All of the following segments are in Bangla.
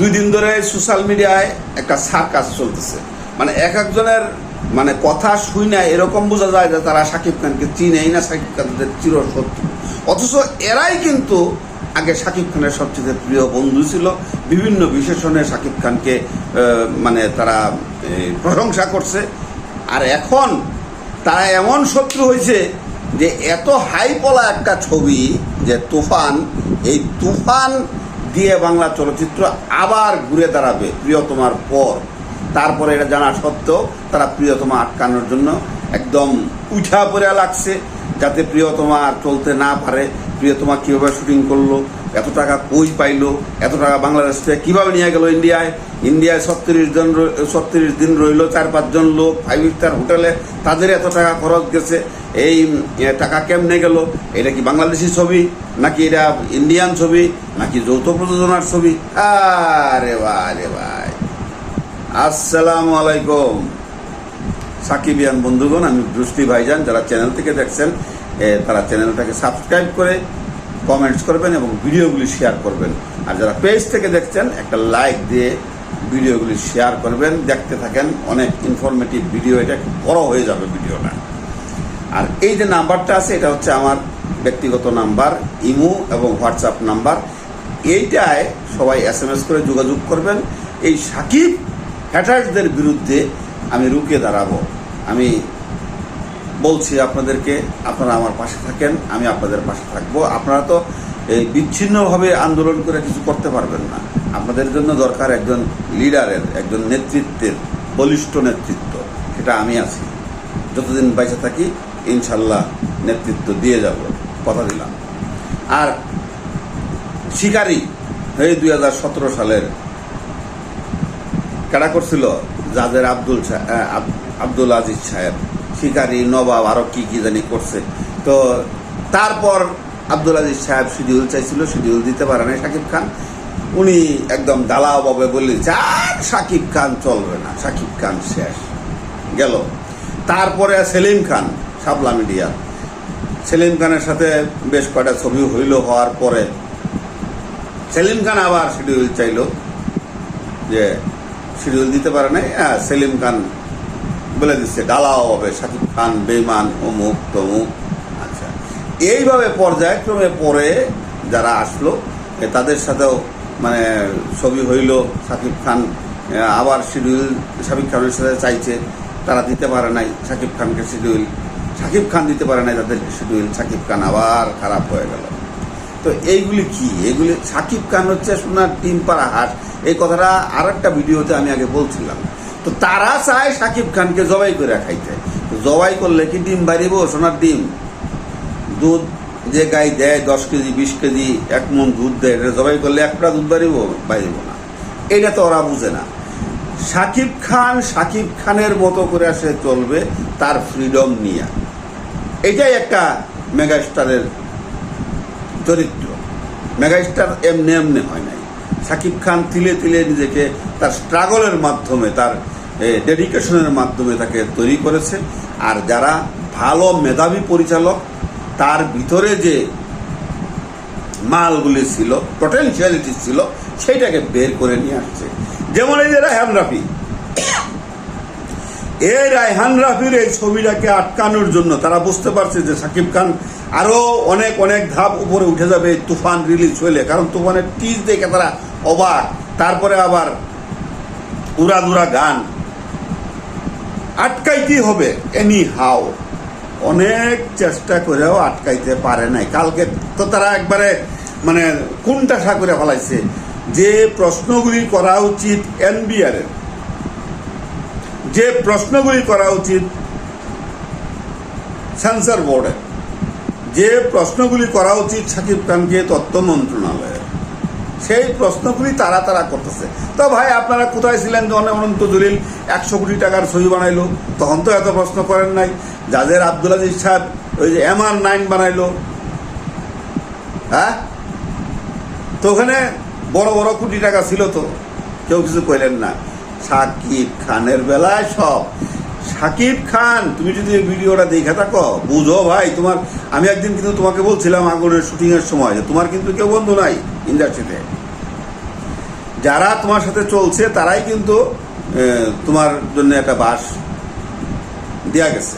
দুই দিন ধরে সোশ্যাল মিডিয়ায় একটা সার্কাস চলতেছে। মানে এক একজনের মানে কথা শুই না এরকম বোঝা যায় যে তারা শাকিব খানকে চিনেই না শাকিব খানদের চির শত্রু অথচ এরাই কিন্তু আগে শাকিব খানের সবচেয়ে প্রিয় বন্ধু ছিল। বিভিন্ন বিশেষণে শাকিব খানকে মানে তারা প্রশংসা করছে। আর এখন তারা এমন শত্রু হয়েছে যে এত হাইপলা একটা ছবি যে তুফান, এই তুফান দিয়ে বাংলা চলচ্চিত্র আবার ঘুরে দাঁড়াবে, প্রিয়তমার পর। তারপরে এটা জানা সত্ত্বেও তারা প্রিয়তমা আটকানোর জন্য একদম উঠা পড়ে লাগছে, যাতে প্রিয়তমা আর চলতে না পারে। প্রিয়তমা কীভাবে শুটিং করল, এত টাকা কই পাইলো, এত টাকা বাংলাদেশ থেকে কীভাবে নিয়ে গেল ইন্ডিয়ায়? ইন্ডিয়ায় ছত্রিশ জন ছত্রিশ দিন রইল চার পাঁচজন লোক ফাইভ স্টার হোটেলে তাদের এত টাকা খরচ গেছে। এই টাকা কেমনে গেল? এটা কি বাংলাদেশি ছবি? নাকি এটা ইন্ডিয়ান ছবি? নাকি যৌথ প্রযোজনার ছবি? আরে ভাই ভাই। আসসালামু আলাইকুম। সাকিবিয়ান বন্ধুগণ, আমি বৃষ্টি ভাইজান। যারা চ্যানেল থেকে দেখছেন তারা চ্যানেলটাকে সাবস্ক্রাইব করে কমেন্টস করবেন এবং ভিডিওগুলি শেয়ার করবেন। আর যারা পেজ থেকে দেখছেন, একটা লাইক দিয়ে ভিডিওগুলি শেয়ার করবেন। দেখতে থাকেন, অনেক ইনফরমেটিভ ভিডিও এটা বড় হয়ে যাবে ভিডিওটা আর এই যে নাম্বারটা আছে, এটা হচ্ছে আমার ব্যক্তিগত নাম্বার, ইমো এবং হোয়াটসঅ্যাপ নাম্বার। এইটায় সবাই এস এম এস করে যোগাযোগ করবেন। এই সাকিব হ্যাটার্সদের বিরুদ্ধে আমি রুখে দাঁড়াবো। আমি বলছি আপনাদেরকে, আপনারা আমার পাশে থাকেন, আমি আপনাদের পাশে থাকব। আপনারা তো এই বিচ্ছিন্নভাবে আন্দোলন করে কিছু করতে পারবেন না। আপনাদের জন্য দরকার একজন লিডারের, একজন নেতৃত্বের, বলিষ্ঠ নেতৃত্ব। সেটা আমি আছি। যতদিন বেঁচে থাকি ইনশাল্লাহ নেতৃত্ব দিয়ে যাব। কথা দিলাম। আর শিকারি এই দুই হাজার সতেরো সালের কারা করছিল? যাদের আব্দুল আব্দুল আজিজ সাহেব। শিকারি, নবাব, আরও কি কি জানি করছে। তো তারপর আব্দুল আজিজ সাহেব শিডিউল চাইছিল, শিডিউল দিতে পারে না শাকিব খান। উনি একদম দালাভাবে বললেন আর শাকিব খান চলবে না, শাকিব খান শেষ। গেল। তারপরে সেলিম খান সাবলা মিডিয়া। সেলিম খানের সাথে বেশ কয়টা ছবি হইল হওয়ার পরে সেলিম খান আবার শিডিউল চাইলো যে শিডিউল দিতে পারে নাই। হ্যাঁ, সেলিম খান বলে দিচ্ছে ডালাও হবে শাকিব খান বেইমান অমুক তমুক। আচ্ছা এইভাবে পর্যায়ক্রমে পরে যারা আসলো তাদের সাথেও মানে ছবি হইল শাকিব খান আবার শিডিউল শাকিব খানের সাথে চাইছে তারা দিতে পারে নাই শাকিব খানকে শিডিউল শাকিব খান দিতে পারে নাই তাদেরকে শিডিউল শাকিব খান আবার খারাপ হয়ে গেল। তো এইগুলি কি? এগুলি সাকিব খান হচ্ছে সোনার ডিম পাড়া হাট এই কথাটা আর একটা ভিডিওতে আমি আগে বলছিলাম। তো তারা চায় সাকিব খানকে জবাই করে খাইতে। জবাই করলে কি ডিম বাড়িব? সোনার ডিম। দুধ যে গাই দেয়, দশ কেজি, বিশ কেজি, এক মন দুধ দেয়, এটা জবাই করলে একটা দুধ বাড়িব? বাড়িব না। এটা তো ওরা বুঝে না। সাকিব খান, সাকিব খানের মতো করে সে চলবে, তার ফ্রিডম নিয়ে। এটাই একটা মেগাস্টারের চরিত্র। মেগাস্টার এমনি এমনি হয় নাই। সাকিব খান তিলে তিলে নিজেকে তার স্ট্রাগলের মাধ্যমে, তার ডেডিকেশনের মাধ্যমে তাকে তৈরি করেছে। আর যারা ভালো মেধাবী পরিচালক, তার ভিতরে যে মালগুলি ছিল পটেনশিয়ালিটি ছিল, সেইটাকে বের করে নিয়ে আসছে। যেমন এই যে রায়হান রাফি এই রায়হান রাফির ছবিটাকে আটকানোর জন্য। তারা বুঝতে পারছে যে সাকিব খান আরও অনেক অনেক ধাপ উপরে উঠে যাবে এই তুফান রিলিজ হইলে। কারণ তুফানের টিজ দেখে তারা অবাক। তারপরে আবার উড়াদুরা গান। আটকাইতে হবে এনি হাও অনেক চেষ্টা করেও আটকাইতে পারে নাই। কালকে তো তারা একবারে মানে কোনটা করে ফেলাইছে। যে প্রশ্নগুলি করা উচিত এনবিআর এর যে প্রশ্নগুলি করা উচিত সেন্সর বোর্ডে যে প্রশ্নগুলি করা উচিত সাকিব খানকে তথ্য মন্ত্রণালয়ের সেই প্রশ্নগুলি তারা তারা করতেছে। তো ভাই, আপনারা কোথায় ছিলেন যখন অনন্ত জলিল একশো কোটি টাকার ছবি বানাইলো? তখন তো এত প্রশ্ন করেন নাই। যাদের আব্দুল আজিজ সাহেব ওই যে এম আর নাইন বানাইলো। হ্যাঁ? তো ওখানে বড় বড় কোটি টাকা ছিল তো, কেউ কিছু কইলেন না। সাকিব খানের বেলায় সব। সাকিব খান, তুমি যদি এই ভিডিওটা দেখে থাকো, বুঝো ভাই, তোমার, আমি একদিন কিন্তু তোমাকে বলছিলাম আগুনের শুটিং এর সময় যে তোমার কিন্তু কেউ বন্ধু নাই ইন্ডাস্ট্রিতে যারা তোমার সাথে চলছে, তারাই কিন্তু তোমার জন্য একটা বাস দেয়া গেছে।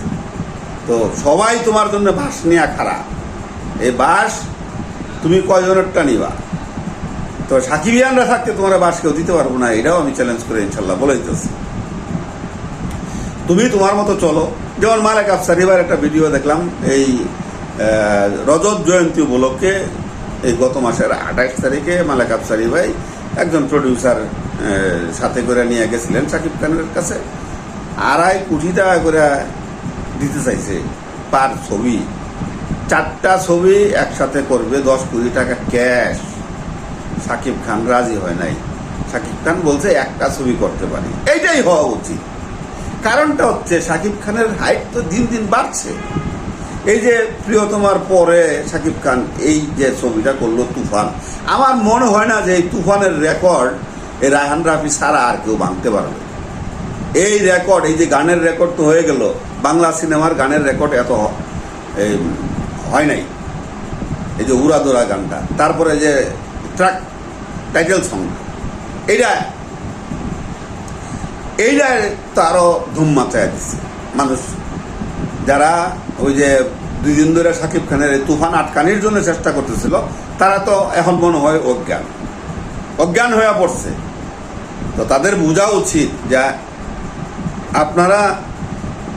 তো সবাই তোমার জন্য বাস নেওয়া খারাপ। এই বাস তুমি কয়জনেরটা নিবা? তো সাকিবিয়ানরা থাকতে তোমার বাস কেউ দিতে পারব না, এটাও আমি চ্যালেঞ্জ করে ইনশাল্লাহ বলে দিতেছি। তুমি তোমার মতো চলো। যেমন মালেক আফসার, এবার একটা ভিডিও দেখলাম, এই রজত জয়ন্তী উপলক্ষে এই গত মাসের আঠাইশ তারিখে মালেক আফসারি ভাই একজন প্রডিউসার সাথে করে নিয়ে গেছিলেন সাকিব খানের কাছে। আড়াই কোটি টাকা করে দিতে চাইছে পার ছবি। চারটা ছবি একসাথে করবে, দশ কোটি টাকা ক্যাশ সাকিব খান রাজি হয় নাই। সাকিব খান বলছে, একটা ছবি করতে পারি। এইটাই হওয়া উচিত। কারণটা হচ্ছে, সাকিব খানের হাইট তো দিন দিন বাড়ছে। এই যে প্রিয়তমার পরে সাকিব খান এই যে ছবিটা করল তুফান, আমার মনে হয় না যে এই তুফানের রেকর্ড এই রায়হান রাফি ছাড়া আর কেউ ভাঙতে পারবে। এই রেকর্ড এই যে গানের রেকর্ড তো হয়ে গেল, বাংলা সিনেমার গানের রেকর্ড এত হয় নাই। এই যে উড়াদোড়া গানটা, তারপরে যে ট্রাক টাইটেল সং এইটা এইটা তো আরও ধুম মাচায় দিচ্ছে মানুষ, যারা ওই যে দুই দিন ধরে সাকিব খানের তুফান আটকানির জন্য চেষ্টা করতেছিল, তারা তো এখন মনে হয় অজ্ঞান। অজ্ঞান হয়ে পড়ছে। তো তাদের বোঝা উচিত যে আপনারা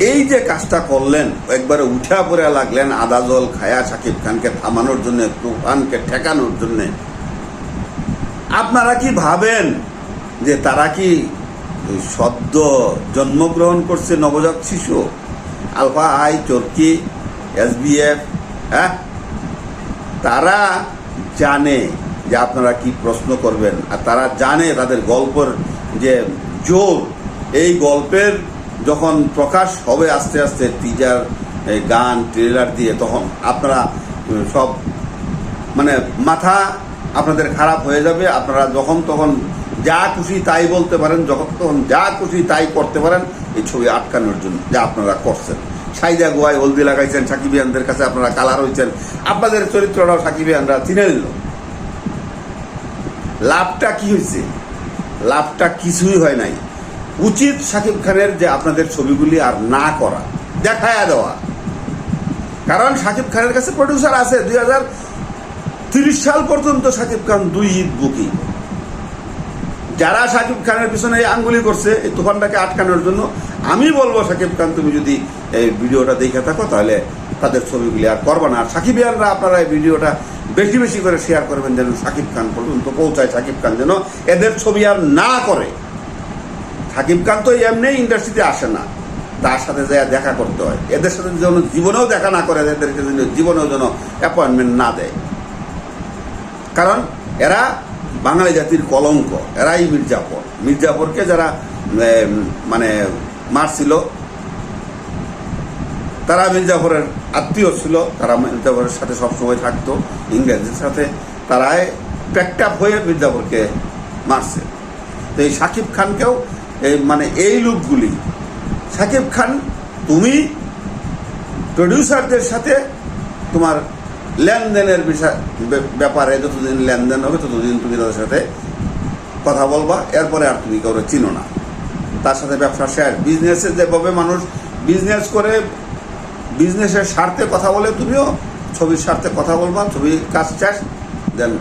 এই যে কাজটা করলেন, একবারে উঠা পড়ে লাগলেন আদা জল খায়া সাকিব খানকে থামানোর জন্য, তুফানকে ঠেকানোর জন্য আপনারা কি ভাবেন যে তারা কি সদ্য জন্মগ্রহণ করছে নবজাত শিশু? আলফা আই, চরকি, এসবিএফ হ্যাঁ? তারা জানে যে আপনারা কি প্রশ্ন করবেন আর তারা জানে তাদের গল্পের যে জোর। এই গল্পের যখন প্রকাশ হবে আস্তে আস্তে টিজার গান ট্রেলার দিয়ে, তখন আপনারা সব মানে মাথা আপনাদের খারাপ হয়ে যাবে, আপনারা যখন তখন যা খুশি তাই বলতে পারেন, যখন তখন যা খুশি তাই করতে পারেন, এই ছবি আটকানোর জন্য যা আপনারা করছেন। সাইদা গোয়ায় হলদি লাগাইছেন সাকিবিয়ানদের কাছে, আপনারা কালার হয়েছেন আপনাদের চরিত্রটাও সাকিবিয়ানরা চিনে নিল। লাভটা কি হয়েছে লাভটা কিছুই হয় নাই। উচিত সাকিব খানের যে আপনাদের ছবিগুলি আর না করা, দেখায়া দেওয়া। কারণ সাকিব খানের কাছে প্রডিউসার আছে, দুই হাজার তিরিশ সাল পর্যন্ত সাকিব খান দুই ঈদ বুকি। যারা সাকিব খানের পিছনে আঙ্গুলি করছে, এই তুফানটাকে আটকানোর জন্য, আমি বলব সাকিব খান, তুমি যদি এই ভিডিওটা দেখে থাকো, তাহলে তাদের ছবিগুলি আর করবে না। আর সাকিবিয়ানরা আপনারা এই ভিডিওটা বেশি বেশি করে শেয়ার করবেন, যেন সাকিব খান পর্যন্ত পৌঁছায়, সাকিব খান যেন এদের ছবি আর না করে। সাকিব খান তো এমনি ইন্ডাস্ট্রিতে আসে না। তার সাথে যা দেখা করতে হয়। এদের সাথে যেন জীবনেও দেখা না করে, এদেরকে যেন জীবনেও যেন অ্যাপয়েন্টমেন্ট না দেয়। কারণ এরা বাঙালি জাতির কলঙ্ক, এরাই মির্জাফর মির্জাফরকে যারা মানে মারছিল, তারা মির্জাফরের আত্মীয় ছিল, তারা মির্জাফরের সাথে সবসময় থাকতো, ইংরেজদের সাথে, তারাই প্যাকটাপ হয়ে মির্জাফরকে মারছে। তো এই সাকিব খানকেও এই মানে এই লোকগুলি, সাকিব খান, তুমি প্রডিউসারদের সাথে তোমার লেনদেনের বিষয় ব্যাপারে যতদিন লেনদেন হবে, ততদিন তুমি তাদের সাথে কথা বলবা। এরপরে আর তুমি কাউকে চিনো না। তার সাথে ব্যবসা শেয়ার বিজনেসে যেভাবে মানুষ বিজনেস করে বিজনেসের স্বার্থে কথা বলে, তুমিও ছবির স্বার্থে কথা বলবা ছবির কাজ শেষ দেন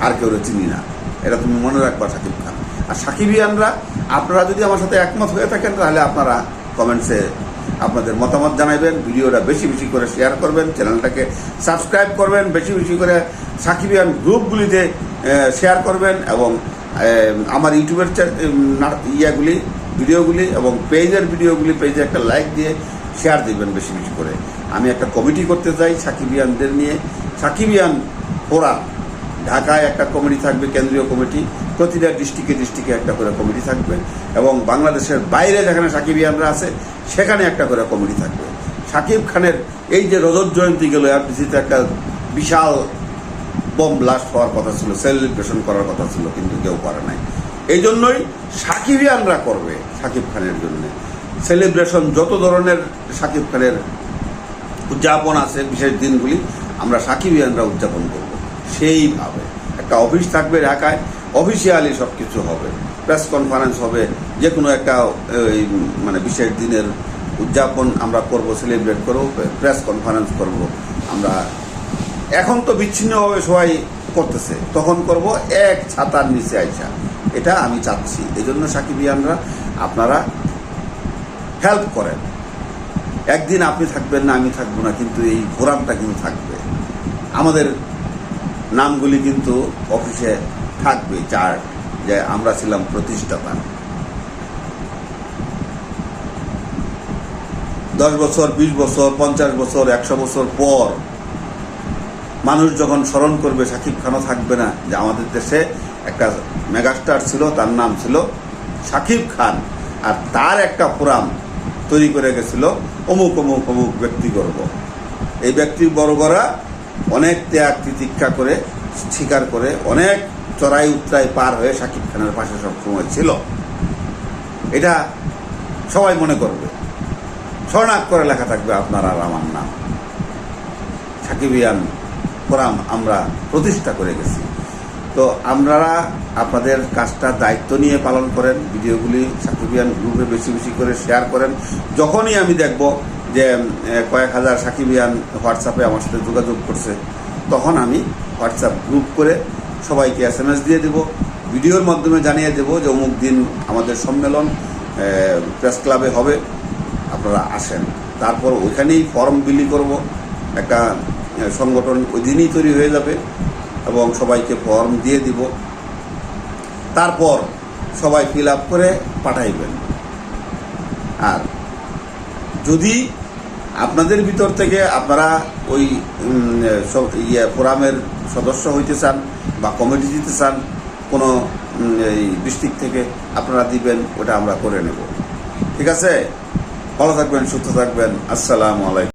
আর কেউ চিনি না। এটা তুমি মনে রাখবা, সাকিব খান। আর সাকিবিয়ানরা, আপনারা যদি আমার সাথে একমত হয়ে থাকেন, তাহলে আপনারা কমেন্টসে আপনাদের মতামত জানাবেন, ভিডিওটা বেশি বেশি করে শেয়ার করবেন চ্যানেলটাকে সাবস্ক্রাইব করবেন, বেশি বেশি করে সাকিবিয়ান গ্রুপগুলিতে শেয়ার করবেন এবং আমার ইউটিউবের ইয়াগুলি, ভিডিওগুলি এবং পেজের ভিডিওগুলি, পেজে একটা লাইক দিয়ে শেয়ার দিবেন বেশি বেশি করে। আমি একটা কমিটি করতে চাই সাকিবিয়ানদের নিয়ে। সাকিবিয়ান ফোরাম ঢাকায় একটা কমিটি থাকবে, কেন্দ্রীয় কমিটি প্রতিটা ডিস্ট্রিক্টে ডিস্ট্রিক্টে একটা করে কমিটি থাকবে এবং বাংলাদেশের বাইরে যেখানে সাকিব ইয়ানরা আছে, সেখানে একটা করে কমিটি থাকবে। সাকিব খানের এই যে রজত জয়ন্তী গেল আরপিসিতে একটা বিশাল বম ব্লাস্ট হওয়ার কথা ছিল সেলিব্রেশন করার কথা ছিল, কিন্তু কেউ করে নাই। এই জন্যই সাকিবিয়ানরা করবে সাকিব খানের জন্য। সেলিব্রেশন যত ধরনের সাকিব খানের উদযাপন আছে, বিশেষ দিনগুলি, আমরা সাকিব সাকিবিয়ানরা উদযাপন করব। সেইভাবে। একটা অফিস থাকবে ঢাকায়, অফিসিয়ালি সব কিছু হবে। প্রেস কনফারেন্স হবে যে কোনো একটা মানে বিশেষ দিনের উদযাপন আমরা করব, সেলিব্রেট করব, প্রেস কনফারেন্স করব আমরা। এখন তো বিচ্ছিন্নভাবে সবাই করতেছে, তখন করব এক ছাতার নিচে আইসা। এটা আমি চাচ্ছি এই জন্য সাকিবিয়ানরা আপনারা হেল্প করেন। একদিন আপনি থাকবেন না, আমি থাকব না, কিন্তু এই ফোরামটা কিন্তু থাকবে। আমাদের নামগুলি কিন্তু অফিসে থাকবে চার যে আমরা ছিলাম প্রতিষ্ঠাতা। দশ বছর, বিশ বছর, পঞ্চাশ বছর, একশো বছর পর মানুষ যখন স্মরণ করবে, সাকিব খানও থাকবে না, যে আমাদের দেশে একটা মেগাস্টার ছিল, তার নাম ছিল সাকিব খান। আর তার একটা ফোরাম তৈরি করে গেছিল, অমুক অমুক অমুক ব্যক্তিগর্ব এই ব্যক্তি বর্গরা অনেক ত্যাগ তিতিক্ষা করে, স্বীকার করে, অনেক চড়াই উত্তরাই পার হয়ে শাকিব খানের পাশে সবসময় ছিল। এটা সবাই মনে করবে। স্বর্ণাক করে লেখা থাকবে আপনার আর আমার নাম। সাকিবিয়ান ফোরাম আমরা প্রতিষ্ঠা করে গেছি। তো আপনারা আপনাদের কাজটা দায়িত্ব নিয়ে পালন করেন, ভিডিওগুলি সাকিবিয়ান গ্রুপে বেশি বেশি করে শেয়ার করেন। যখনই আমি দেখব যে কয়েক হাজার সাকিবিয়ান হোয়াটসঅ্যাপে আমার সাথে যোগাযোগ করছে। তখন আমি হোয়াটসঅ্যাপ গ্রুপ করে সবাইকে এস এম এস দিয়ে দেবো, ভিডিওর মাধ্যমে জানিয়ে দেবো যে অমুক দিন আমাদের সম্মেলন প্রেস ক্লাবে হবে, আপনারা আসেন। তারপর ওইখানেই ফর্ম বিলি করব, একটা সংগঠন ওই দিনই তৈরি হয়ে যাবে এবং সবাইকে ফর্ম দিয়ে দিব। তারপর সবাই ফিল আপ করে পাঠাইবেন। আর যদি আপনাদের ভিতর থেকে আপনারা ওই ইয়ে ফোরামের সদস্য হইতে চান বা কমিটি দিতে চান, কোনো এই ডিস্ট্রিক্ট থেকে আপনারা দিবেন, ওটা আমরা করে নেব। ঠিক আছে? ভালো থাকবেন, সুস্থ থাকবেন। আসসালামু আলাইকুম।